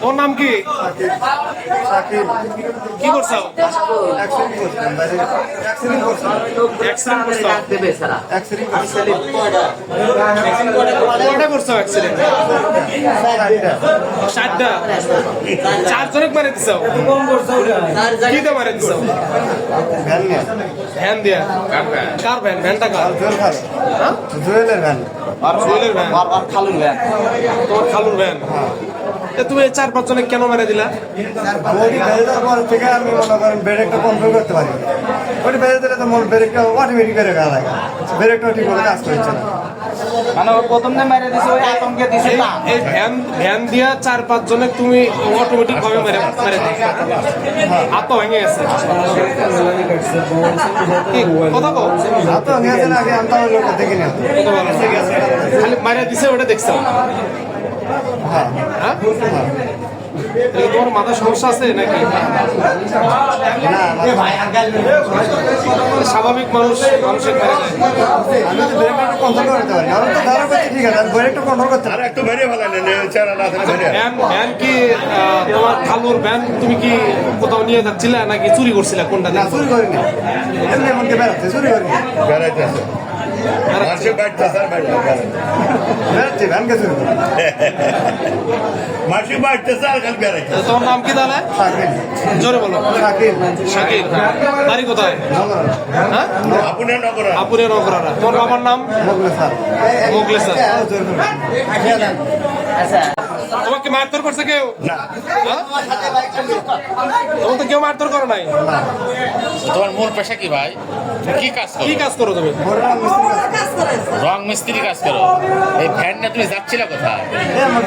তোর নাম কি? কি করছ? কয়টা করছ। অ্যাক্সিডেন্ট চারজনক মারে দিছো? কি দিয়ে মারে দিছো? ভ্যান দিয়া? কার ভ্যান? ভ্যানটা কার? হ্যাঁ? জুয়েলের ভ্যান। জুয়েলের ভ্যান। খালুন ভাই তোর খালুর ভ্যান। তা তুমি চার পাঁচ জনে কেন মেরে দিলা? ওটি বেড়ে যাওয়ার পর থেকে আমি মনে করেন ব্রেকটা কন্ট্রোল করতে পারি ওটি বেড়ে দিলে তো মোর ব্রেকটা অটোমেটিক বেড়ে গেল ব্রেকটা ঠিক করে কাজ করছে না। মানে প্রথম দিন মাইরে দিছে ওই আতঙ্কে দিছে না? এই ভ্যান ভ্যান দিয়া চার পাঁচ জনে তুমি অটোমেটিক ভাবে মেরে মেরে হাত ভেঙে গেছে। কথা কও। আগে আমি তো আমার লোকটা দেখি না কত ভালো খালি মারা দিছে ওটা দেখছ। হ্যাঁ হ্যাঁ তোমার মাথা সমস্যা আছে নাকি? স্বাভাবিক মানুষ মানুষের আমি তো ব্রেকটা কন্ট্রোল করতে পারি। আমি তো ধারা করছি ঠিক আছে ব্রেকটা কন্ট্রোল করতে পারি। একটু কি তোমার খালুর ভ্যান তুমি কি কোথাও নিয়ে যাচ্ছিলে নাকি চুরি করছিলে? কোনটা না চুরি করিনি। এমনি এমনকি বেড়াচ্ছে চুরি করিনি। বেড়াইতে তোমার নাম কি তাহলে? জোরে বলো। শাকিল। শাকিল। বাড়ি কোথায়? হ্যাঁ? আপুরে নগরারা তোমার বাবার নাম? মোগলে স্যার। মোগলে হ্যাঁ। তোমাকে মারধর করছে কেউ? না। হ্যাঁ? তো কেউ মারধর করে নাই? তোমার মূল পেশা কি ভাই? তুমি কি কাজ করো? কি কাজ করো তুমি? বড়রা মিস্ত্রি কাজ করে। রং মিস্ত্রি কাজ করো। এই ভ্যান না তুমি যাচ্ছিলে কোথায়?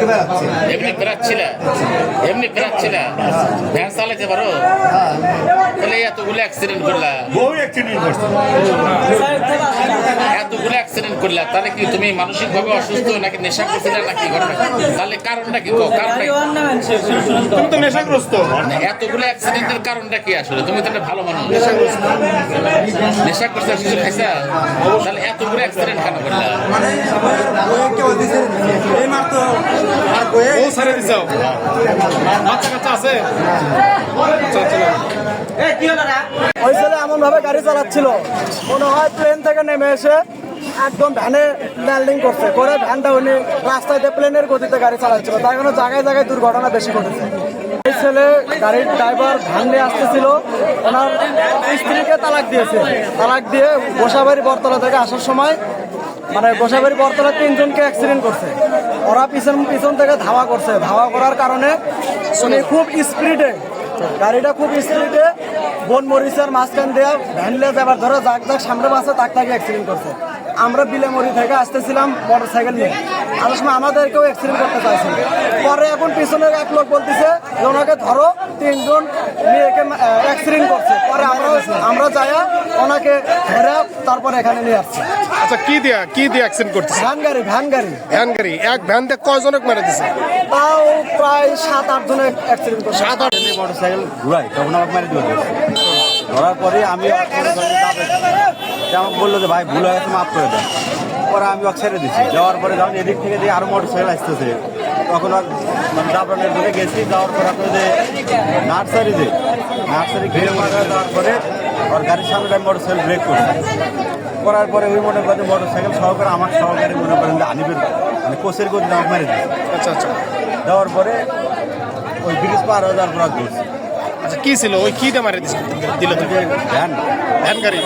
বেড়াচ্ছি এমনি বেড়াচ্ছিলে? এমনি বেড়াচ্ছিলে? ভ্যান চালাতে পারো? হ্যাঁ। তাহলে এতগুলো অ্যাক্সিডেন্ট করলা? অ্যাক্সিডেন্ট করছে এতগুলো অ্যাক্সিডেন্ট করলা তাহলে কি তুমি মানসিক ভাবে অসুস্থ নাকি নেশা করছিলে নাকি ঘটনা? তাহলে কারণটা কি কারণটা তুমি তো নেশাগ্রস্ত। এতগুলো অ্যাক্সিডেন্টের কারণটা কি আসলে? তুমি তো একটা ভালো মানুষ। নেশা করছে শিশু খাইছা? তাহলে এতগুলো অ্যাক্সিডেন্ট কেন করলা? ও ছেড়ে দিছ? বাচ্চা কাচ্চা আছে ওই ছেলে এমন ভাবে গাড়ি চালাচ্ছিল। মনে হয় প্লেন থেকে নেমে এসে একদম ভ্যানে ল্যান্ডিং করছে। করে ভ্যানটা উনি রাস্তায় দিয়ে প্লেনের গতিতে গাড়ি চালাচ্ছিল তাই জন্য জায়গায় জায়গায় দুর্ঘটনা বেশি ঘটেছে। এই ছেলে গাড়ির ড্রাইভার ভ্যান নিয়ে আসতেছিল। ওনার স্ত্রীকে তালাক দিয়েছে। তালাক দিয়ে গোসাবাড়ি বরতলা থেকে আসার সময় মানে গোসাবাড়ি বরতলা তিনজনকে অ্যাক্সিডেন্ট করছে। ওরা পিছন পিছন থেকে ধাওয়া করছে। ধাওয়া করার কারণে উনি খুব স্পিডে, গাড়িটা খুব স্পিডে বন মরিচের মাঝখান দিয়ে ভ্যানলে যাবার ধরে যাক যাক, সামনে বাসে তাক তাকে অ্যাক্সিডেন্ট করছে। আমরা বিলেমরি থেকে আসতেছিলাম মোটর সাইকেল নিয়ে। আসার সময় আমাদেরকেও অ্যাক্সিডেন্ট করতে চাইছিল। পরে এখন পিছনে এক লোক বলতেছে যে, ওনাকে ধরো, তিনজন মেয়েকে অ্যাক্সিডেন্ট করছে। পরে আমরা আমরা যাইয়া ওনাকে ধরে তারপরে এখানে নিয়ে আসছি। আচ্ছা কি দিয়া কি দিয়ে অ্যাক্সিডেন্ট করতেছে? ভ্যান গাড়ি ভ্যান গাড়ি ভ্যান গাড়ি এক ভ্যান দিয়ে কয়জনক মেরে দিছে? তাও প্রায় সাত আট জনের অ্যাক্সিডেন্ট করছে। সাত আট মোটর সাইকেল ঘুরাই তখন আমাকে মারি দিল। ধরার পরে আমি আমাকে বলল যে ভাই ভুল হয়ে গেছে মাফ করে দেন। পরে আমি ওকে ছেড়ে দিচ্ছি যাওয়ার পরে যখন এদিক থেকে দিয়ে আরও মোটর সাইকেল আসতেছে তখন আর মানে ডাবরানের ধরে গেছি। যাওয়ার পর আপনার যে নার্সারি যে নার্সারি ঘিরে মারা যাওয়ার পরে ওর গাড়ির সামনে আমি মোটর সাইকেল ব্রেক করছি। করার পরে ওই মনে করেন মোটর সাইকেল সহকারে আমার সহকারে মনে করেন যে আনিবের মানে কোচের গতি আমাকে মেরে দিয়েছে। আচ্ছা আচ্ছা। দেওয়ার পরে ওই ব্রিজ পার হয়ে যাওয়ার পর আর আচ্ছা কী ছিল? ওই কীটা মারে দিয়েছে? দিল ভ্যান। ভ্যান গাড়ি?